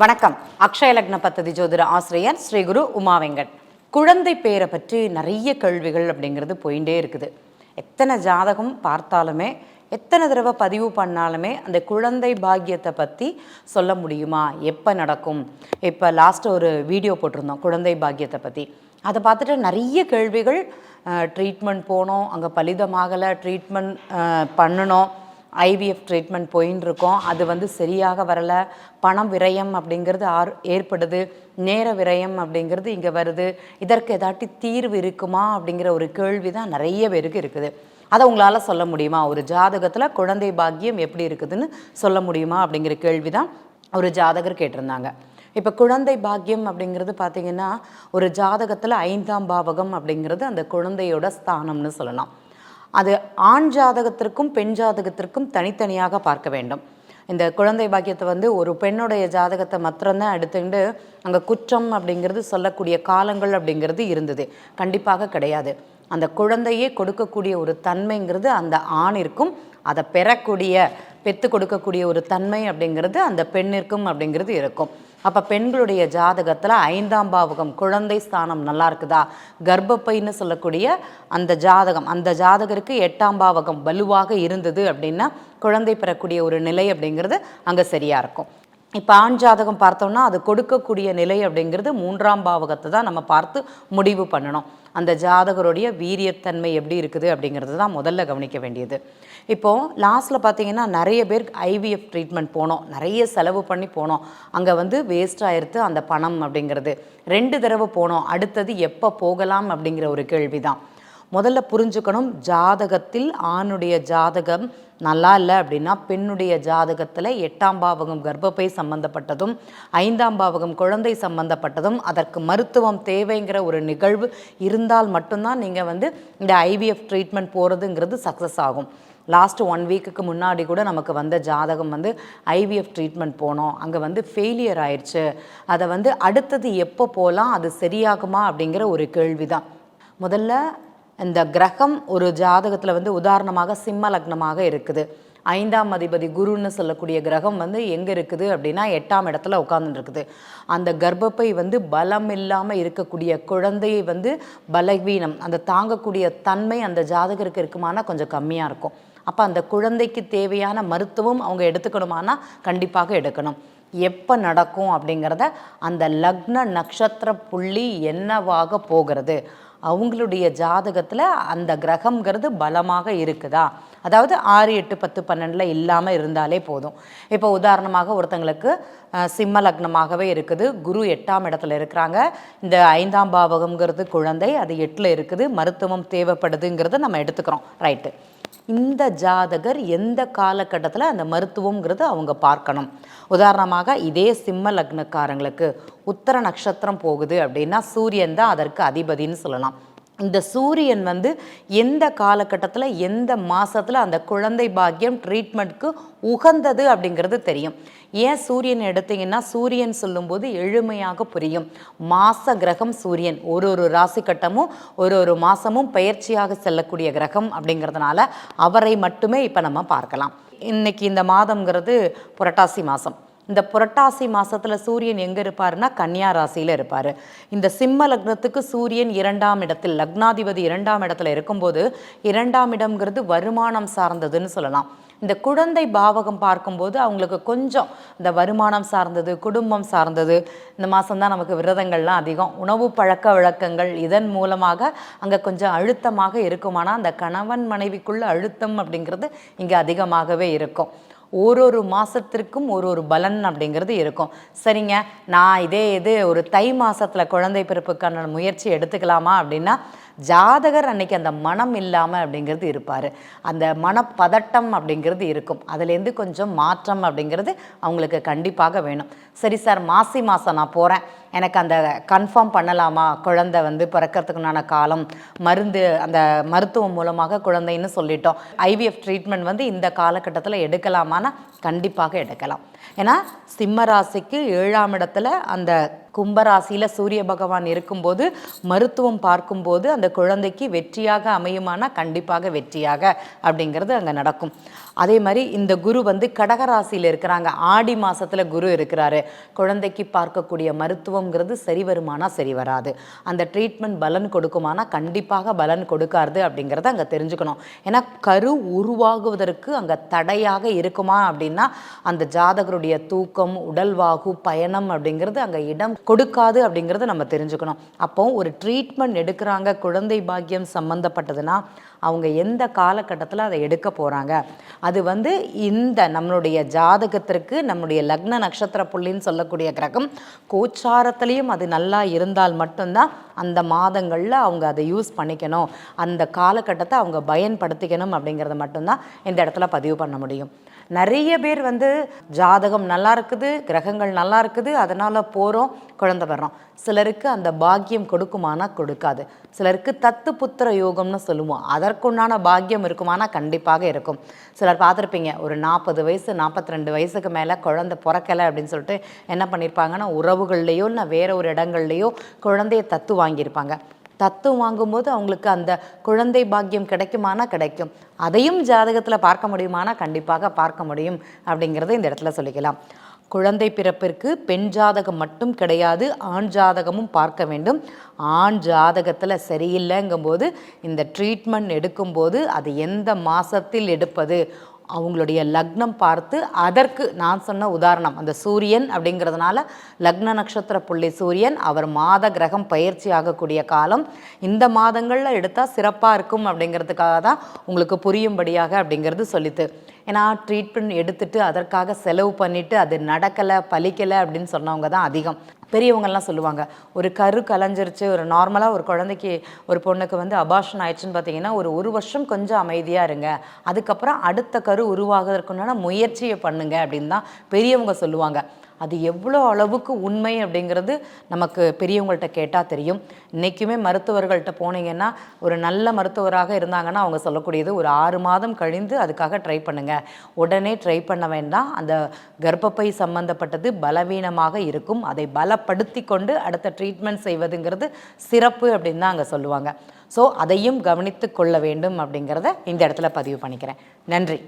வணக்கம். அக்ஷய லக்ன பத்ததி ஜோதிட ஆசிரியர் ஸ்ரீ குரு உமா வெங்கட். குழந்தை பேரை பற்றி நிறைய கேள்விகள் அப்படிங்கிறது போயிட்டே இருக்குது. எத்தனை ஜாதகம் பார்த்தாலுமே எத்தனை தடவை பதிவு பண்ணாலுமே அந்த குழந்தை பாக்கியத்தை பற்றி சொல்ல முடியுமா? எப்போ நடக்கும்? இப்போ லாஸ்ட்டு ஒரு வீடியோ போட்டிருந்தோம் குழந்தை பாக்கியத்தை பற்றி அதை பார்த்துட்டு நிறைய கேள்விகள் ட்ரீட்மெண்ட் போனோம் அங்கே பலிதமாகலை ட்ரீட்மெண்ட் பண்ணணும் ஐவிஎஃப் ட்ரீட்மெண்ட் போயின்னு இருக்கோம் அது வந்து சரியாக வரலை. பணம் விரயம் அப்படிங்கிறது ஆர் ஏற்படுது. நேர விரயம் அப்படிங்கிறது இங்கே வருது. இதற்கு ஏதாட்டி தீர்வு இருக்குமா அப்படிங்கிற ஒரு கேள்வி தான் நிறைய பேருக்கு இருக்குது. அதை உங்களால் சொல்ல முடியுமா? ஒரு ஜாதகத்தில் குழந்தை பாக்கியம் எப்படி இருக்குதுன்னு சொல்ல முடியுமா அப்படிங்கிற கேள்வி தான் ஒரு ஜாதகர் கேட்டிருந்தாங்க. இப்போ குழந்தை பாக்கியம் அப்படிங்கிறது பார்த்தீங்கன்னா ஒரு ஜாதகத்தில் ஐந்தாம் பாவகம் அப்படிங்கிறது அந்த குழந்தையோட ஸ்தானம்னு சொல்லலாம். அது ஆண் ஜாதகத்திற்கும் பெண் ஜாதகத்திற்கும் தனித்தனியாக பார்க்க வேண்டும். இந்த குழந்தை பாக்கியத்தை வந்து ஒரு பெண்ணுடைய ஜாதகத்தை மாத்திரம்தான் எடுத்துக்கிட்டு அங்கே குற்றம் அப்படிங்கிறது சொல்லக்கூடிய காலங்கள் அப்படிங்கிறது இருந்தது. கண்டிப்பாக கிடையாது. அந்த குழந்தையே கொடுக்கக்கூடிய ஒரு தன்மைங்கிறது அந்த ஆணிற்கும் அதை பெறக்கூடிய பெற்று கொடுக்கக்கூடிய ஒரு தன்மை அப்படிங்கிறது அந்த பெண்ணிற்கும் அப்படிங்கிறது இருக்கும். அப்போ பெண்களுடைய ஜாதகத்தில் ஐந்தாம் பாவகம் குழந்தை ஸ்தானம் நல்லா இருக்குதா? கர்ப்பப்பைன்னு சொல்லக்கூடிய அந்த ஜாதகம் அந்த ஜாதகருக்கு எட்டாம் பாவகம் வலுவாக இருந்தது அப்படின்னா குழந்தை பெறக்கூடிய ஒரு நிலை அப்படிங்கிறது அங்கே சரியாக இருக்கும். இப்போ ஆண் ஜாதகம் பார்த்தோம்னா அது கொடுக்கக்கூடிய நிலை அப்படிங்கிறது மூன்றாம் பாவகத்தை தான் நம்ம பார்த்து முடிவு பண்ணணும். அந்த ஜாதகருடைய வீரியத்தன்மை எப்படி இருக்குது அப்படிங்கிறது தான் முதல்ல கவனிக்க வேண்டியது. இப்போது லாஸ்ட்டில் பார்த்தீங்கன்னா நிறைய பேர் ஐவிஎஃப் ட்ரீட்மெண்ட் போனோம். நிறைய செலவு பண்ணி போனோம். அங்கே வந்து வேஸ்ட் ஆயிருத்து அந்த பணம் அப்படிங்கிறது. ரெண்டு தடவை போனோம். அடுத்தது எப்போ போகலாம் அப்படிங்கிற ஒரு கேள்வி தான் முதல்ல புரிஞ்சுக்கணும் ஜாதகத்தில் ஆணுடைய ஜாதகம் நல்லா இல்லை அப்படின்னா பெண்ணுடைய ஜாதகத்தில் எட்டாம் பாவகம் கர்ப்பப்பை சம்பந்தப்பட்டதும் ஐந்தாம் பாவகம் குழந்தை சம்பந்தப்பட்டதும் அதற்கு மருத்துவம் தேவைங்கிற ஒரு நிகழ்வு இருந்தால் மட்டும்தான் நீங்கள் வந்து இந்த ஐவிஎஃப் ட்ரீட்மெண்ட் போகிறதுங்கிறது சக்ஸஸ் ஆகும். லாஸ்ட் ஒன் வீக்குக்கு முன்னாடி கூட நமக்கு வந்த ஜாதகம் வந்து ஐவிஎஃப் ட்ரீட்மெண்ட் போனோம். அங்கே வந்து ஃபெயிலியர் ஆயிடுச்சு அதை வந்து அடுத்தது எப்போ போகலாம் அது சரியாகுமா அப்படிங்கிற ஒரு கேள்வி தான் முதல்ல இந்த கிரகம் ஒரு ஜாதகத்தில் வந்து உதாரணமாக சிம்ம லக்னமாக இருக்குது. ஐந்தாம் அதிபதி குருன்னு சொல்லக்கூடிய கிரகம் வந்து எங்கே இருக்குது அப்படின்னா எட்டாம் இடத்துல உட்காந்துருக்குது அந்த கர்ப்பப்பை வந்து பலம் இல்லாமல் இருக்கக்கூடிய குழந்தையை வந்து பலவீனம். அந்த தாங்கக்கூடிய தன்மை அந்த ஜாதகருக்கு இருக்குமானா கொஞ்சம் கம்மியாக இருக்கும். அப்போ அந்த குழந்தைக்கு தேவையான மருத்துவம் அவங்க எடுத்துக்கணுமானா கண்டிப்பாக எடுக்கணும். எப்போ நடக்கும் அப்படிங்கிறத அந்த லக்ன நட்சத்திர புள்ளி என்னவாக போகிறது? அவங்களுடைய ஜாதகத்தில் அந்த கிரகம்ங்கிறது பலமாக இருக்குதா? அதாவது ஆறு எட்டு பத்து பன்னெண்டில் இல்லாமல் இருந்தாலே போதும். இப்போ உதாரணமாக ஒருத்தங்களுக்கு சிம்ம லக்னமாகவே இருக்குது. குரு எட்டாம் இடத்துல இருக்கிறாங்க. இந்த ஐந்தாம் பாவகம்ங்கிறது குழந்தை அது எட்டில் இருக்குது. மருத்துவம் தேவைப்படுதுங்கிறத நம்ம எடுத்துக்கிறோம். ரைட்டு. இந்த ஜாதகர் எந்த காலகட்டத்தில் அந்த மருத்துவங்கிறது அவங்க பார்க்கணும். உதாரணமாக இதே சிம்ம லக்னக்காரங்களுக்கு உத்தர நட்சத்திரம் போகுது அப்படின்னா சூரியன் தான் அதற்கு அதிபதின்னு சொல்லலாம். இந்த சூரியன் வந்து எந்த காலகட்டத்தில் எந்த மாதத்தில் அந்த குழந்தை பாக்கியம் ட்ரீட்மெண்ட்க்கு உகந்தது அப்படிங்கிறது தெரியும். ஏன் சூரியன் எடுத்தீங்கன்னா சூரியன் சொல்லும்போது எளிமையாக புரியும். மாச கிரகம் சூரியன். ஒரு ஒரு ராசி கட்டமும் ஒரு ஒரு மாதமும் பயிற்சியாக செல்லக்கூடிய கிரகம் அப்படிங்கிறதுனால அவரை மட்டுமே இப்போ நம்ம பார்க்கலாம். இன்னைக்கு இந்த மாதம்ங்கிறது புரட்டாசி மாதம் இந்த புரட்டாசி மாசத்துல சூரியன் எங்க இருப்பாருன்னா கன்னியா ராசியில இருப்பாரு. இந்த சிம்ம லக்னத்துக்கு சூரியன் இரண்டாம் இடத்தில் லக்னாதிபதி இரண்டாம் இடத்துல இருக்கும்போது இரண்டாம் இடம்ங்கிறது வருமானம் சார்ந்ததுன்னு சொல்லலாம். இந்த குழந்தை பாவகம் பார்க்கும்போது அவங்களுக்கு கொஞ்சம் இந்த வருமானம் சார்ந்தது குடும்பம் சார்ந்தது இந்த மாதம்தான் நமக்கு விரதங்கள்லாம் அதிகம். உணவு பழக்க வழக்கங்கள் இதன் மூலமாக அங்கே கொஞ்சம் அழுத்தமாக இருக்குமானா அந்த கணவன் மனைவிக்குள்ள அழுத்தம் அப்படிங்கிறது இங்கே அதிகமாகவே இருக்கும். ஒரு ஒரு மாதத்திற்கும் ஒரு ஒரு பலன் அப்படிங்கிறது இருக்கும். சரிங்க நான் இதே இது ஒரு தை மாதத்தில் குழந்தை பிறப்புக்கான முயற்சி எடுத்துக்கலாமா அப்படின்னா ஜாதகர் அன்னைக்கு அந்த மனம் இல்லாமல் அப்படிங்கிறது இருப்பார். அந்த மனப்பதட்டம் அப்படிங்கிறது இருக்கும். அதுலேருந்து கொஞ்சம் மாற்றம் அப்படிங்கிறது அவங்களுக்கு கண்டிப்பாக வேணும். சரி சார் மாசி மாதம் நான் போகிறேன் எனக்கு அந்த கன்ஃபார்ம் பண்ணலாமா? குழந்தை வந்து பிறக்கிறதுக்குண்டான காலம் மருந்து அந்த மருத்துவம் மூலமாக குழந்தைன்னு சொல்லிட்டோம். ஐவிஎஃப் ட்ரீட்மெண்ட் வந்து இந்த காலகட்டத்தில் எடுக்கலாமான்னா கண்டிப்பாக எடுக்கலாம். ஏன்னா சிம்ம ராசிக்கு ஏழாம் இடத்துல அந்த கும்பராசியில் சூரிய பகவான் இருக்கும்போது மருத்துவம் பார்க்கும்போது அந்த குழந்தைக்கு வெற்றியாக அமையுமானா கண்டிப்பாக வெற்றியாக அப்படிங்கிறது அங்கே நடக்கும். அதே மாதிரி இந்த குரு வந்து கடகராசியில் இருக்கிறாங்க. ஆடி மாதத்தில் குரு இருக்கிறாரு. குழந்தைக்கு பார்க்கக்கூடிய மருத்துவம் மருத்துவங்கிறது சரி வருமானா சரி வராது. அந்த ட்ரீட்மெண்ட் பலன் கொடுக்குமானா கண்டிப்பாக பலன் கொடுக்காது அப்படிங்கிறத அங்கே தெரிஞ்சுக்கணும். ஏன்னா கரு உருவாகுவதற்கு அங்கே தடையாக இருக்குமா அப்படின்னா அந்த ஜாதகருடைய தூக்கம் உடல்வாகு பயணம் அப்படிங்கிறது அங்கே இடம் கொடுக்காது அப்படிங்கிறத நம்ம தெரிஞ்சுக்கணும். அப்போ ஒரு ட்ரீட்மெண்ட் எடுக்கிறாங்க குழந்தை பாக்கியம் சம்மந்தப்பட்டதுன்னா அவங்க எந்த காலகட்டத்தில் அதை எடுக்க போகிறாங்க அது வந்து இந்த நம்மளுடைய ஜாதகத்திற்கு நம்முடைய லக்ன நட்சத்திர புள்ளின்னு சொல்லக்கூடிய கிரகம் கோச்சாரத்துலேயும் அது நல்லா இருந்தால் மட்டும்தான் அந்த மாதங்களில் அவங்க அதை யூஸ் பண்ணிக்கணும். அந்த காலகட்டத்தை அவங்க பயன்படுத்திக்கணும் அப்படிங்கிறத மட்டும்தான் இந்த இடத்துல பதிவு பண்ண முடியும். நிறைய பேர் வந்து ஜாதகம் நல்லா இருக்குது கிரகங்கள் நல்லா இருக்குது அதனால் போகிறோம் குழந்த வர்றோம். சிலருக்கு அந்த பாக்கியம் கொடுக்குமானா கொடுக்காது. சிலருக்கு தத்து புத்திர யோகம்னு சொல்லுவோம். அதற்குண்டான பாக்கியம் இருக்குமானா கண்டிப்பாக இருக்கும். சிலர் பார்த்துருப்பீங்க ஒரு நாற்பது வயசு நாற்பத்தி ரெண்டு வயசுக்கு மேலே குழந்தை பிறக்கலை அப்படின்னு சொல்லிட்டு என்ன பண்ணியிருப்பாங்கன்னா உறவுகள்லேயோ இல்லை வேற ஒரு இடங்கள்லையோ குழந்தைய தத்து வாங்கியிருப்பாங்க. தத்துவம் வாங்கும்போது அவங்களுக்கு அந்த குழந்தை பாக்கியம் கிடைக்குமானா கிடைக்கும். அதையும் ஜாதகத்தில் பார்க்க முடியுமானா கண்டிப்பாக பார்க்க முடியும் அப்படிங்கிறத இந்த இடத்துல சொல்லிக்கலாம். குழந்தை பிறப்பிற்கு பெண் ஜாதகம் மட்டும் கிடையாது ஆண் ஜாதகமும் பார்க்க வேண்டும். ஆண் ஜாதகத்தில் சரியில்லைங்கும்போது இந்த ட்ரீட்மெண்ட் எடுக்கும்போது அது எந்த மாதத்தில் எடுப்பது? அவங்களுடைய லக்னம் பார்த்து அதற்கு நான் சொன்ன உதாரணம் அந்த சூரியன் அப்படிங்கிறதுனால லக்ன நட்சத்திர புள்ளி சூரியன் அவர் மாத கிரகம் பயிற்சி ஆகக்கூடிய காலம். இந்த மாதங்களில் எடுத்தால் சிறப்பாக இருக்கும் அப்படிங்கிறதுக்காக தான் உங்களுக்கு புரியும்படியாக அப்படிங்கிறது சொல்லித்து. ஏன்னா ட்ரீட்மெண்ட் எடுத்துட்டு அதற்காக செலவு பண்ணிவிட்டு அது நடக்கலை பலிக்கலை அப்படின்னு சொன்னவங்க தான் அதிகம். பெரியவங்கள்லாம் சொல்லுவாங்க ஒரு கரு கலைஞ்சிருச்சு ஒரு நார்மலாக ஒரு குழந்தைக்கு ஒரு பொண்ணுக்கு வந்து அபாஷன் ஆயிடுச்சுன்னு பார்த்தீங்கன்னா ஒரு ஒரு வருஷம் கொஞ்சம் அமைதியாக இருங்க. அதுக்கப்புறம் அடுத்த கரு உருவாகிறதுக்குன்னா முயற்சியை பண்ணுங்க அப்படின்னு தான் பெரியவங்க சொல்லுவாங்க. அது எவ்வளோ அளவுக்கு உண்மை அப்படிங்கிறது நமக்கு பெரியவங்கள்ட்ட கேட்டால் தெரியும். இன்றைக்குமே மருத்துவர்கள்ட்ட போனீங்கன்னா ஒரு நல்ல மருத்துவராக இருந்தாங்கன்னா அவங்க சொல்லக்கூடியது ஒரு ஆறு மாதம் கழிந்து அதுக்காக ட்ரை பண்ணுங்கள் உடனே ட்ரை பண்ண வேண்டாம். அந்த கர்ப்பப்பை சம்பந்தப்பட்டது பலவீனமாக இருக்கும். அதை பலப்படுத்தி கொண்டு அடுத்த ட்ரீட்மெண்ட் செய்வதுங்கிறது சிறப்பு அப்படின்னு தான் அங்கே சொல்லுவாங்க. ஸோ அதையும் கவனித்து கொள்ள வேண்டும் அப்படிங்கிறத இந்த இடத்துல பதிவு பண்ணிக்கிறேன். நன்றி.